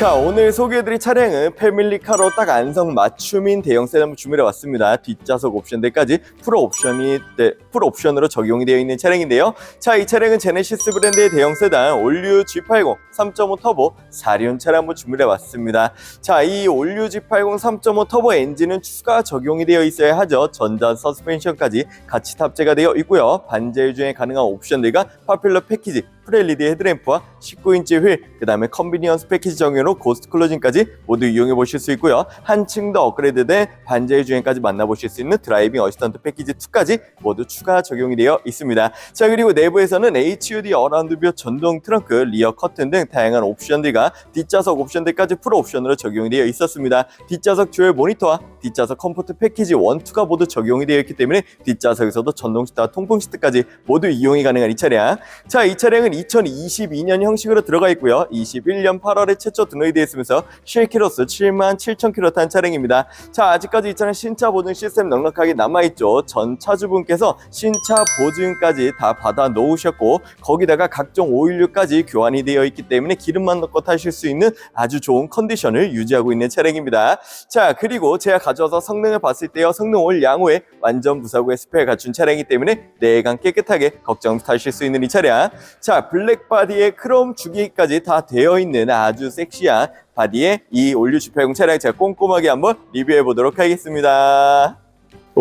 자 오늘 소개해드릴 차량은 패밀리카로 딱 안성 맞춤인 대형 세단 주문해 왔습니다. 뒷좌석 옵션들까지 풀 옵션이 네, 풀 옵션으로 적용이 되어 있는 차량인데요. 자 이 차량은 제네시스 브랜드의 대형 세단 올류 G80 3.5 터보 4륜 차량 한번 주문해 왔습니다. 자 이 올류 G80 3.5 터보 엔진은 추가 적용이 되어 있어야 하죠. 전자 서스펜션까지 같이 탑재가 되어 있고요. 반자율 주행 가능한 옵션들과 파퓰러 패키지 프레일리드 헤드램프와 19인치 휠, 그 다음에 컨비니언스 패키지 적용으로 고스트 클로징까지 모두 이용해 보실 수 있고요. 한층 더 업그레이드된 반자율 주행까지 만나보실 수 있는 드라이빙 어시스턴트 패키지 2까지 모두 추가 적용이 되어 있습니다. 자 그리고 내부에서는 HUD 어라운드 뷰 전동 트렁크, 리어 커튼 등 다양한 옵션들과 뒷좌석 옵션들까지 풀 옵션으로 적용이 되어 있었습니다. 뒷좌석 듀얼 모니터와 뒷좌석 컴포트 패키지 1, 2가 모두 적용이 되어 있기 때문에 뒷좌석에서도 전동 시트와 통풍 시트까지 모두 이용이 가능한 이 차량. 자, 이 차량은 2022년 형식으로 들어가 있고요. 21년 8월에 최초 등록이 되어 있으면서 실키로스 7만 7천 킬로 탄 차량입니다. 자, 아직까지 이 차량 신차 보증 시스템 넉넉하게 남아있죠. 전 차주분께서 신차 보증까지 다 받아 놓으셨고 거기다가 각종 오일류까지 교환이 되어 있기 때문에 기름만 넣고 타실 수 있는 아주 좋은 컨디션을 유지하고 있는 차량입니다. 자, 그리고 제가 가져와서 성능을 봤을 때요. 성능 올 양호에 완전 무사고의 스페어 갖춘 차량이기 때문에 내강 깨끗하게 걱정 타실 수 있는 이 차량. 자, 블랙 바디에 크롬 주기까지 다 되어 있는 아주 섹시한 바디의 이 올류 G80 차량 제가 꼼꼼하게 한번 리뷰해 보도록 하겠습니다.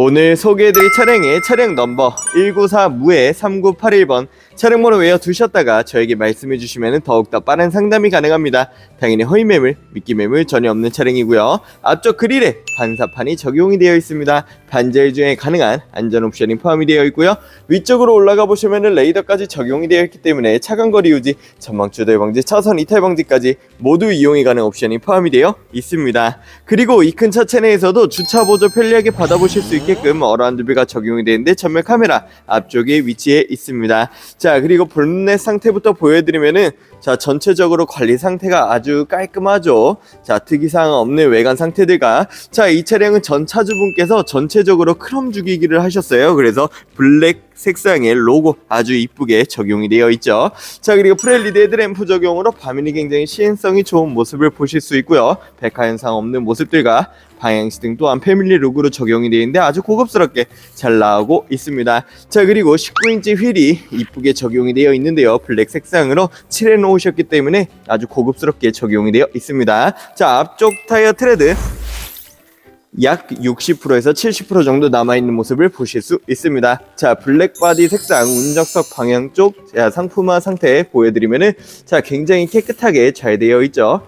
오늘 소개해드릴 차량의 차량 넘버 194 무해 3981번 차량 번호 외워 두셨다가 저에게 말씀해 주시면 더욱더 빠른 상담이 가능합니다. 당연히 허위 매물, 미끼 매물 전혀 없는 차량이고요. 앞쪽 그릴에 반사판이 적용이 되어 있습니다. 반자율 주행 가능한 안전 옵션이 포함이 되어 있고요. 위쪽으로 올라가 보시면 레이더까지 적용이 되어 있기 때문에 차간 거리 유지, 전방 추돌 방지, 차선 이탈 방지까지 모두 이용이 가능 옵션이 포함이 되어 있습니다. 그리고 이 큰 차체 내에서도 주차 보조 편리하게 받아보실 수 있게 끔 어라운드 뷰가 적용이 되는데 전면 카메라 앞쪽에 위치해 있습니다. 자 그리고 본넷 상태부터 보여드리면은 자 전체적으로 관리 상태가 아주 깔끔하죠. 자 특이사항 없는 외관 상태들과 자 이 차량은 전 차주분께서 전체적으로 크롬 주기기를 하셨어요. 그래서 블랙 색상의 로고 아주 이쁘게 적용이 되어 있죠. 자 그리고 프렐리드 헤드램프 적용으로 밤이니 굉장히 시인성이 좋은 모습을 보실 수 있고요. 백화 현상 없는 모습들과 방향시등 또한 패밀리 룩으로 적용이 되어 있는데 아주 고급스럽게 잘 나오고 있습니다. 자 그리고 19인치 휠이 이쁘게 적용이 되어 있는데요. 블랙 색상으로 칠해 놓 으셨기 때문에 아주 고급스럽게 적용이 되어 있습니다. 자 앞쪽 타이어 트레드 약 60%에서 70% 정도 남아있는 모습을 보실 수 있습니다. 자, 블랙 바디 색상 운전석 방향 쪽 자, 상품화 상태 보여드리면은 자, 굉장히 깨끗하게 잘 되어 있죠.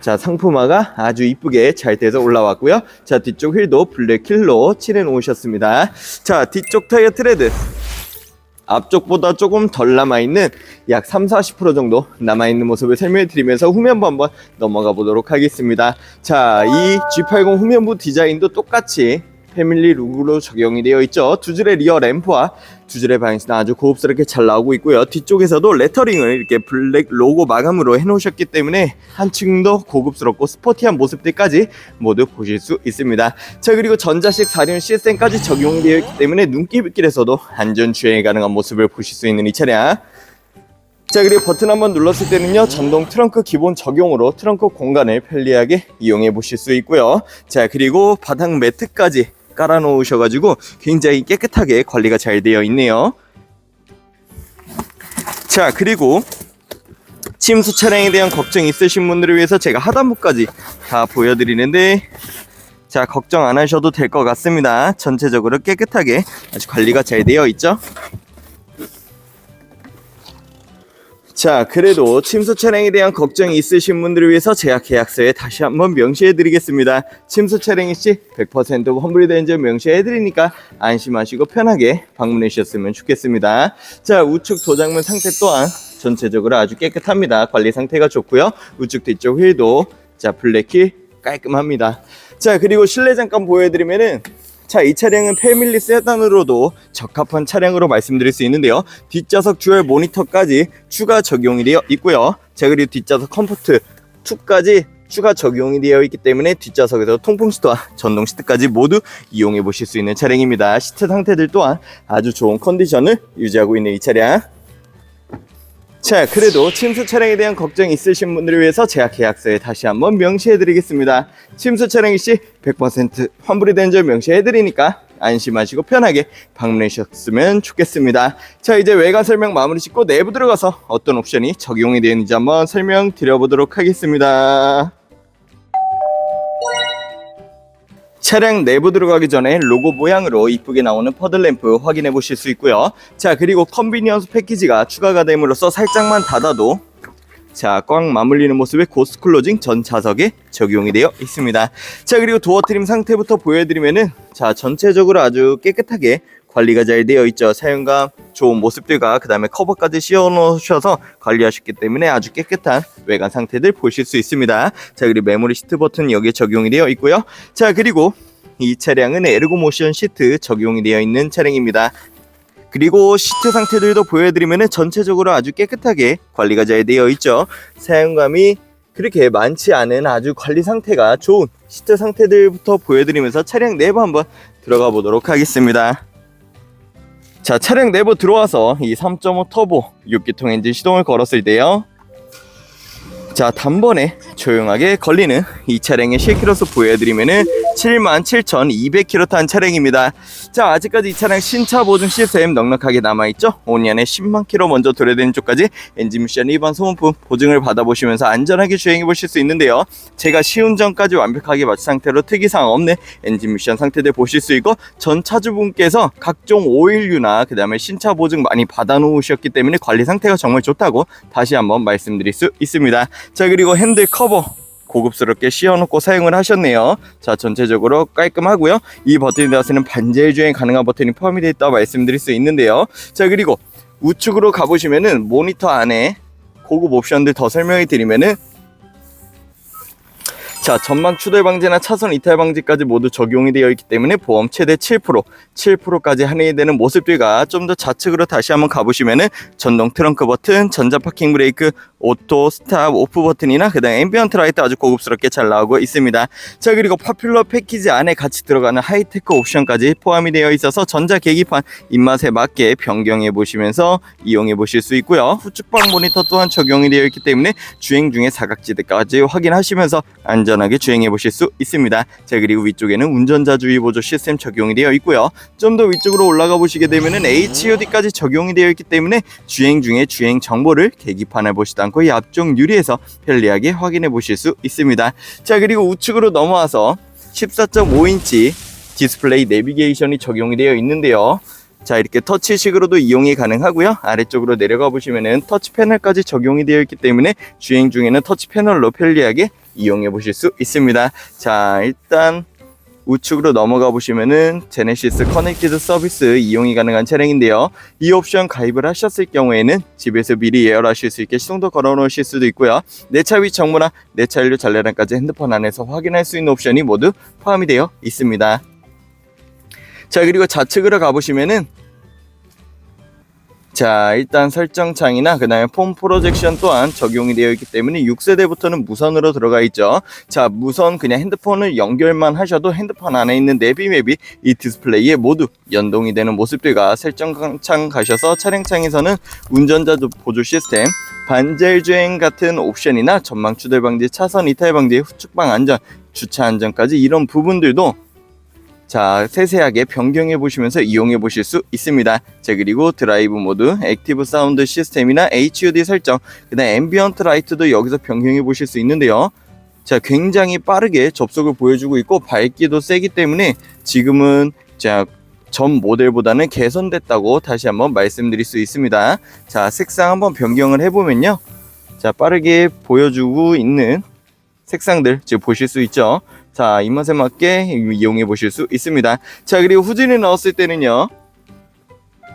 자, 상품화가 아주 이쁘게 잘 돼서 올라왔고요. 자, 뒤쪽 휠도 블랙 킬로 칠해 놓으셨습니다. 자, 뒤쪽 타이어 트레드 앞쪽보다 조금 덜 남아있는 약 3, 40% 정도 남아있는 모습을 설명해 드리면서 후면부 한번 넘어가 보도록 하겠습니다. 자, 이 G80 후면부 디자인도 똑같이 패밀리 룩으로 적용이 되어 있죠. 두 줄의 리어 램프와 두 줄의 방향은 아주 고급스럽게 잘 나오고 있고요. 뒤쪽에서도 레터링을 이렇게 블랙 로고 마감으로 해놓으셨기 때문에 한층 더 고급스럽고 스포티한 모습들까지 모두 보실 수 있습니다. 자 그리고 전자식 4륜 CSM까지 적용되어 있기 때문에 눈길에서도 안전 주행 가능한 모습을 보실 수 있는 이 차량. 자 그리고 버튼 한번 눌렀을 때는요 전동 트렁크 기본 적용으로 트렁크 공간을 편리하게 이용해 보실 수 있고요 자 그리고 바닥 매트까지 깔아 놓으셔가지고 굉장히 깨끗하게 관리가 잘 되어 있네요. 자 그리고 침수 차량에 대한 걱정 있으신 분들을 위해서 제가 하단부까지 다 보여드리는데 자 걱정 안 하셔도 될 것 같습니다. 전체적으로 깨끗하게 아주 관리가 잘 되어 있죠 자, 그래도 침수 차량에 대한 걱정이 있으신 분들을 위해서 제가 계약서에 다시 한번 명시해 드리겠습니다. 침수 차량이 시100% 환불이 된점 명시해 드리니까 안심하시고 편하게 방문해 주셨으면 좋겠습니다. 자, 우측 도장문 상태 또한 전체적으로 아주 깨끗합니다. 관리 상태가 좋고요. 우측 뒤쪽 휠도 자, 블랙키 깔끔합니다. 자, 그리고 실내 잠깐 보여드리면은 자, 이 차량은 패밀리 세단으로도 적합한 차량으로 말씀드릴 수 있는데요. 뒷좌석 듀얼 모니터까지 추가 적용이 되어 있고요. 자, 그리고 뒷좌석 컴포트 2까지 추가 적용이 되어 있기 때문에 뒷좌석에서 통풍 시트와 전동 시트까지 모두 이용해 보실 수 있는 차량입니다. 시트 상태들 또한 아주 좋은 컨디션을 유지하고 있는 이 차량. 자, 그래도 침수 차량에 대한 걱정이 있으신 분들을 위해서 제가 계약서에 다시 한번 명시해 드리겠습니다. 침수 차량이 시 100% 환불이 된 점 명시해 드리니까 안심하시고 편하게 방문해 주셨으면 좋겠습니다. 자, 이제 외관 설명 마무리 짓고 내부 들어가서 어떤 옵션이 적용이 되는지 한번 설명 드려 보도록 하겠습니다. 차량 내부 들어가기 전에 로고 모양으로 이쁘게 나오는 퍼들램프 확인해 보실 수 있고요. 자, 그리고 컨비니언스 패키지가 추가가 됨으로써 살짝만 닫아도 자, 꽉 맞물리는 모습의 고스 클로징 전 좌석에 적용이 되어 있습니다. 자, 그리고 도어 트림 상태부터 보여드리면은 자, 전체적으로 아주 깨끗하게 관리가 잘 되어 있죠. 사용감 좋은 모습들과 그 다음에 커버까지 씌워 놓으셔서 관리하셨기 때문에 아주 깨끗한 외관 상태들 보실 수 있습니다. 자, 그리고 메모리 시트 버튼 여기에 적용이 되어 있고요. 자, 그리고 이 차량은 에르고 모션 시트 적용이 되어 있는 차량입니다. 그리고 시트 상태들도 보여드리면 전체적으로 아주 깨끗하게 관리가 잘 되어 있죠. 사용감이 그렇게 많지 않은 아주 관리 상태가 좋은 시트 상태들부터 보여드리면서 차량 내부 한번 들어가 보도록 하겠습니다. 자, 차량 내부 들어와서 이 3.5 터보 6기통 엔진 시동을 걸었을 때요. 자, 단번에 조용하게 걸리는 이 차량의 실키로서 보여드리면은 77,200km 탄 차량입니다. 자, 아직까지 이 차량 신차 보증 시스템 넉넉하게 남아있죠? 5년에 10만 킬로 먼저 도래되는 쪽까지 엔진 미션 1번 소모품 보증을 받아보시면서 안전하게 주행해 보실 수 있는데요. 제가 시운전까지 완벽하게 마치 상태로 특이사항 없는 엔진 미션 상태들 보실 수 있고 전 차주분께서 각종 오일류나 그 다음에 신차 보증 많이 받아놓으셨기 때문에 관리 상태가 정말 좋다고 다시 한번 말씀드릴 수 있습니다. 자 그리고 핸들 커버 고급스럽게 씌워놓고 사용을 하셨네요. 자 전체적으로 깔끔하고요. 이 버튼에 대해서는 반제일 주행 가능한 버튼이 포함이 되어 있다 말씀드릴 수 있는데요. 자 그리고 우측으로 가보시면은 모니터 안에 고급 옵션들 더 설명해 드리면은 자, 전방 추돌 방지나 차선 이탈 방지까지 모두 적용이 되어 있기 때문에 보험 최대 7%, 7%까지 할인이 되는 모습들과 좀 더 좌측으로 다시 한번 가보시면은 전동 트렁크 버튼, 전자 파킹 브레이크, 오토, 스탑, 오프 버튼이나 그다음 앰비언트 라이트 아주 고급스럽게 잘 나오고 있습니다. 자, 그리고 파퓰러 패키지 안에 같이 들어가는 하이테크 옵션까지 포함이 되어 있어서 전자 계기판 입맛에 맞게 변경해 보시면서 이용해 보실 수 있고요. 후측방 모니터 또한 적용이 되어 있기 때문에 주행 중에 사각지대까지 확인하시면서 안전 하게 주행해 보실 수 있습니다. 자, 그리고 위쪽에는 운전자 주의 보조 시스템 적용이 되어 있고요. 좀 더 위쪽으로 올라가 보시게 되면은 HUD까지 적용이 되어 있기 때문에 주행 중에 주행 정보를 계기판에 보시도 않고 이 앞쪽 유리에서 편리하게 확인해 보실 수 있습니다. 자, 그리고 우측으로 넘어와서 14.5인치 디스플레이 내비게이션이 적용이 되어 있는데요. 자 이렇게 터치식으로도 이용이 가능하고요 아래쪽으로 내려가 보시면은 터치 패널까지 적용이 되어 있기 때문에 주행 중에는 터치 패널로 편리하게 이용해 보실 수 있습니다. 자 일단 우측으로 넘어가 보시면은 제네시스 커넥티드 서비스 이용이 가능한 차량인데요. 이 옵션 가입을 하셨을 경우에는 집에서 미리 예열하실 수 있게 시동도 걸어 놓으실 수도 있고요. 내 차 위 정보나 내 차 연료 잔례량까지 핸드폰 안에서 확인할 수 있는 옵션이 모두 포함이 되어 있습니다. 자 그리고 좌측으로 가보시면은 자 일단 설정창이나 그 다음에 폼 프로젝션 또한 적용이 되어 있기 때문에 6세대부터는 무선으로 들어가 있죠. 자 무선 그냥 핸드폰을 연결만 하셔도 핸드폰 안에 있는 내비맵이 이 디스플레이에 모두 연동이 되는 모습들과 설정창 가셔서 차량창에서는 운전자 보조 시스템 반절 주행 같은 옵션이나 전방 추돌 방지 차선 이탈 방지 후측방 안전 주차 안전까지 이런 부분들도 자 세세하게 변경해 보시면서 이용해 보실 수 있습니다. 자 그리고 드라이브 모드 액티브 사운드 시스템이나 HUD 설정 그다음 앰비언트 라이트도 여기서 변경해 보실 수 있는데요. 자 굉장히 빠르게 접속을 보여주고 있고 밝기도 세기 때문에 지금은 자 전 모델보다는 개선됐다고 다시 한번 말씀드릴 수 있습니다. 자 색상 한번 변경을 해보면요. 자 빠르게 보여주고 있는 색상들 지금 보실 수 있죠 자, 입맛에 맞게 이용해 보실 수 있습니다. 자, 그리고 후진을 넣었을 때는요.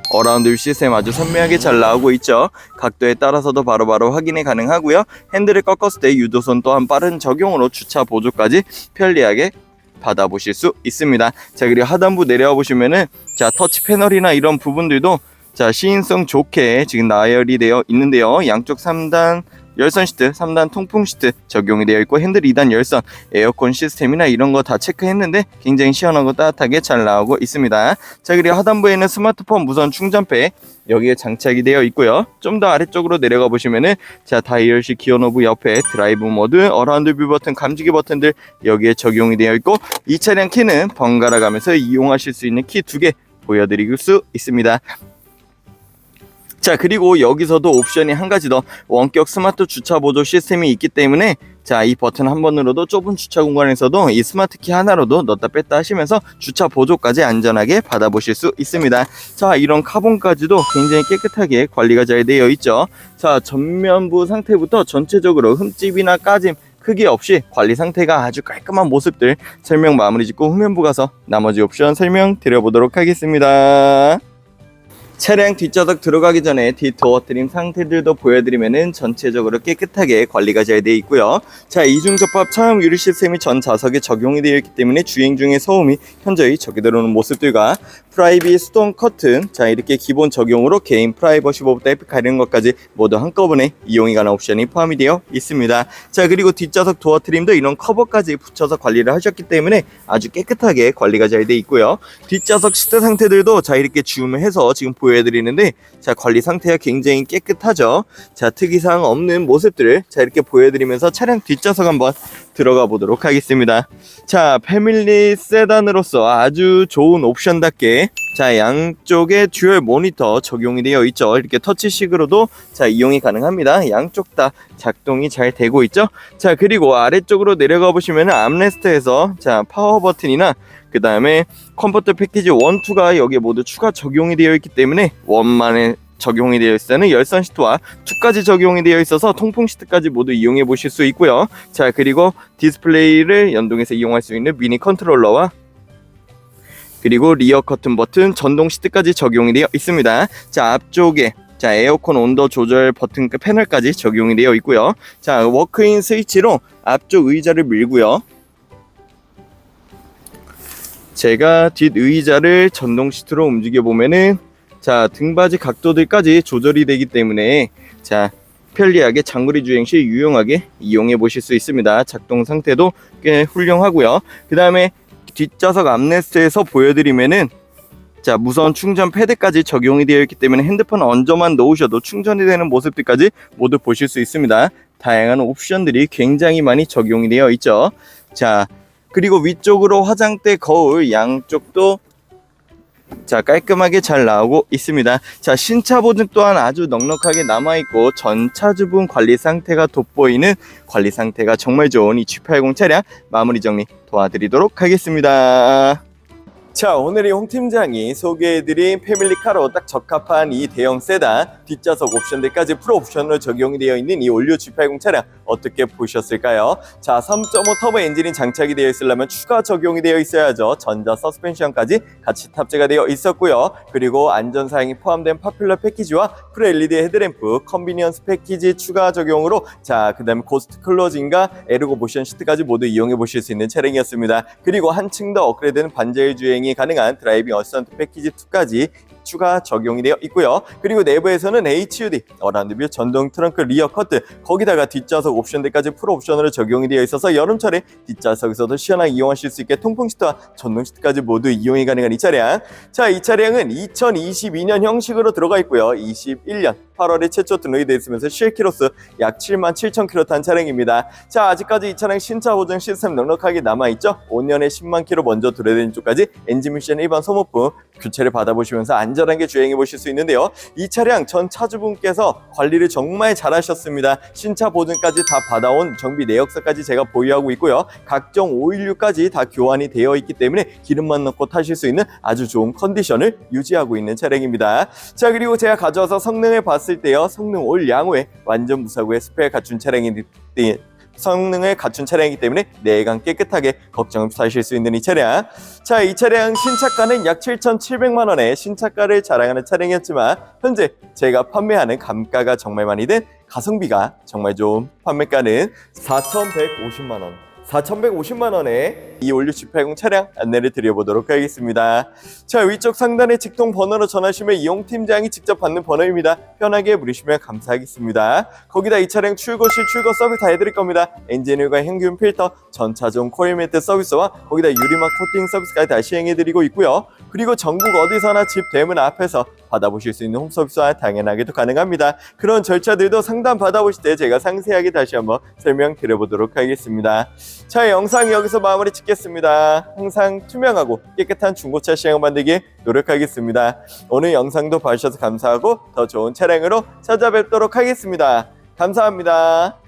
어라운드 뷰 시스템 아주 선명하게 잘 나오고 있죠. 각도에 따라서도 바로 바로 확인이 가능하고요. 핸들을 꺾었을 때 유도선 또한 빠른 적용으로 주차 보조까지 편리하게 받아보실 수 있습니다. 자, 그리고 하단부 내려와 보시면은 자, 터치 패널이나 이런 부분들도 자, 시인성 좋게 지금 나열이 되어 있는데요. 양쪽 3단 열선 시트, 3단 통풍 시트 적용이 되어 있고 핸들 2단 열선, 에어컨 시스템이나 이런 거 다 체크했는데 굉장히 시원하고 따뜻하게 잘 나오고 있습니다. 자 그리고 하단부에는 스마트폰 무선 충전팩 여기에 장착이 되어 있고요. 좀 더 아래쪽으로 내려가 보시면은 자 다이얼식 기어 노브 옆에 드라이브 모드, 어라운드 뷰 버튼, 감지기 버튼들 여기에 적용이 되어 있고 이 차량 키는 번갈아 가면서 이용하실 수 있는 키 두 개 보여드릴 수 있습니다. 자 그리고 여기서도 옵션이 한 가지 더. 원격 스마트 주차 보조 시스템이 있기 때문에 자 이 버튼 한 번으로도 좁은 주차 공간에서도 이 스마트 키 하나로도 넣다 뺐다 하시면서 주차 보조까지 안전하게 받아보실 수 있습니다. 자 이런 카본까지도 굉장히 깨끗하게 관리가 잘 되어 있죠. 자 전면부 상태부터 전체적으로 흠집이나 까짐 크기 없이 관리 상태가 아주 깔끔한 모습들 설명 마무리 짓고 후면부 가서 나머지 옵션 설명 드려보도록 하겠습니다 차량 뒷좌석 들어가기 전에 뒷도어 트림 상태들도 보여드리면은 전체적으로 깨끗하게 관리가 잘 되어 있고요. 자, 이중 접합 차음 유리 시스템이 전 좌석에 적용이 되어 있기 때문에 주행 중에 소음이 현저히 적게 들어오는 모습들과 프라이빗 스톤 커튼, 자 이렇게 기본 적용으로 개인 프라이버시 보부터 에픽 가리는 것까지 모두 한꺼번에 이용이 가능한 옵션이 포함이 되어 있습니다. 자 그리고 뒷좌석 도어 트림도 이런 커버까지 붙여서 관리를 하셨기 때문에 아주 깨끗하게 관리가 잘 되어 있고요. 뒷좌석 시트 상태들도 자 이렇게 줌해서 지금 보여 드리는데 자 관리 상태가 굉장히 깨끗하죠. 자 특이사항 없는 모습들을 자 이렇게 보여드리면서 차량 뒷좌석 한번 들어가 보도록 하겠습니다. 자 패밀리 세단으로서 아주 좋은 옵션답게 자 양쪽에 듀얼 모니터 적용이 되어 있죠. 이렇게 터치식으로도 자 이용이 가능합니다. 양쪽 다 작동이 잘 되고 있죠. 자 그리고 아래쪽으로 내려가 보시면 암레스트에서 자 파워 버튼이나 그 다음에 컴포트 패키지 1, 2가 여기에 모두 추가 적용이 되어 있기 때문에 원만에 적용이 되어 있을 때는 열선 시트와 2까지 적용이 되어 있어서 통풍 시트까지 모두 이용해 보실 수 있고요. 자 그리고 디스플레이를 연동해서 이용할 수 있는 미니 컨트롤러와 그리고 리어 커튼 버튼 전동 시트까지 적용이 되어 있습니다. 자 앞쪽에 자 에어컨 온도 조절 버튼 그 패널까지 적용이 되어 있고요. 자 워크인 스위치로 앞쪽 의자를 밀고요. 제가 뒷 의자를 전동 시트로 움직여 보면은 자 등받이 각도들까지 조절이 되기 때문에 자 편리하게 장거리 주행 시 유용하게 이용해 보실 수 있습니다. 작동 상태도 꽤 훌륭하고요. 그 다음에 뒷좌석 암레스트에서 보여드리면은 자 무선 충전 패드까지 적용이 되어 있기 때문에 핸드폰 얹어만 놓으셔도 충전이 되는 모습들까지 모두 보실 수 있습니다. 다양한 옵션들이 굉장히 많이 적용이 되어 있죠. 자 그리고 위쪽으로 화장대 거울 양쪽도 자 깔끔하게 잘 나오고 있습니다. 자 신차 보증 또한 아주 넉넉하게 남아 있고 전차 주분 관리 상태가 돋보이는 관리 상태가 정말 좋은 이 G80 차량 마무리 정리 도와드리도록 하겠습니다. 자 오늘 이 홍 팀장이 소개해드린 패밀리카로 딱 적합한 이 대형 세단 뒷좌석 옵션들까지 풀 옵션으로 적용이 되어 있는 이 올류 G80 차량 어떻게 보셨을까요? 자 3.5 터보 엔진이 장착이 되어 있으려면 추가 적용이 되어 있어야죠. 전자 서스펜션까지 같이 탑재가 되어 있었고요. 그리고 안전사양이 포함된 파퓰러 패키지와 프레 LED 헤드램프 컨비니언스 패키지 추가 적용으로 자그 다음에 고스트 클로징과 에르고 모션 시트까지 모두 이용해 보실 수 있는 차량이었습니다. 그리고 한층 더 업그레이드된 반자율 주행 이 가능한 드라이빙 어시스턴트 패키지 2까지 추가 적용이 되어 있고요. 그리고 내부에서는 HUD, 어라운드 뷰, 전동 트렁크 리어 커트, 거기다가 뒷좌석 옵션들까지 풀 옵션으로 적용이 되어 있어서 여름철에 뒷좌석에서도 시원하게 이용하실 수 있게 통풍 시트와 전동 시트까지 모두 이용이 가능한 이 차량. 자, 이 차량은 2022년 형식으로 들어가 있고요. 21년 8월에 최초 등록이 되어 있으면서 실키로스 약 7만 7천 킬로 탄 차량입니다. 자, 아직까지 이 차량 신차 보증 시스템 넉넉하게 남아있죠? 5년에 10만 킬로 먼저 들어야 쪽까지 엔진 미션 1번 소모품 교체를 받아보시면서 안전하게 주행해 보실 수 있는데요. 이 차량 전 차주분께서 관리를 정말 잘하셨습니다. 신차 보증까지 다 받아온 정비 내역서까지 제가 보유하고 있고요. 각종 516까지 다 교환이 되어 있기 때문에 기름만 넣고 타실 수 있는 아주 좋은 컨디션을 유지하고 있는 차량입니다. 자 그리고 제가 가져와서 성능을 봤을 때요. 성능 올 양호에 완전 무사고의 스펙 갖춘 차량이 성능을 갖춘 차량이기 때문에 내강 깨끗하게 걱정 없이 타실 수 있는 이 차량. 자, 이 차량 신차가는 약 7,700만 원의 신차가를 자랑하는 차량이었지만 현재 제가 판매하는 감가가 정말 많이 든 가성비가 정말 좋은 판매가는 4,150만 원. 4,150만 원에 이 올류 G80 차량 안내를 드려보도록 하겠습니다. 자 위쪽 상단에 직통 번호로 전화하시면 이용 팀장이 직접 받는 번호입니다. 편하게 물으시면 감사하겠습니다. 거기다 이 차량 출고 시 출고 서비스 다 해드릴 겁니다. 엔진오일과 행균 필터, 전차종 코일 매트 서비스와 거기다 유리막 코팅 서비스까지 다 시행해드리고 있고요. 그리고 전국 어디서나 집 대문 앞에서 받아보실 수 있는 홈 서비스와 당연하게도 가능합니다. 그런 절차들도 상담 받아보실 때 제가 상세하게 다시 한번 설명드려보도록 하겠습니다. 자, 영상 여기서 마무리 짓겠습니다. 항상 투명하고 깨끗한 중고차 시장 만들기 노력하겠습니다. 오늘 영상도 봐주셔서 감사하고 더 좋은 차량으로 찾아뵙도록 하겠습니다. 감사합니다.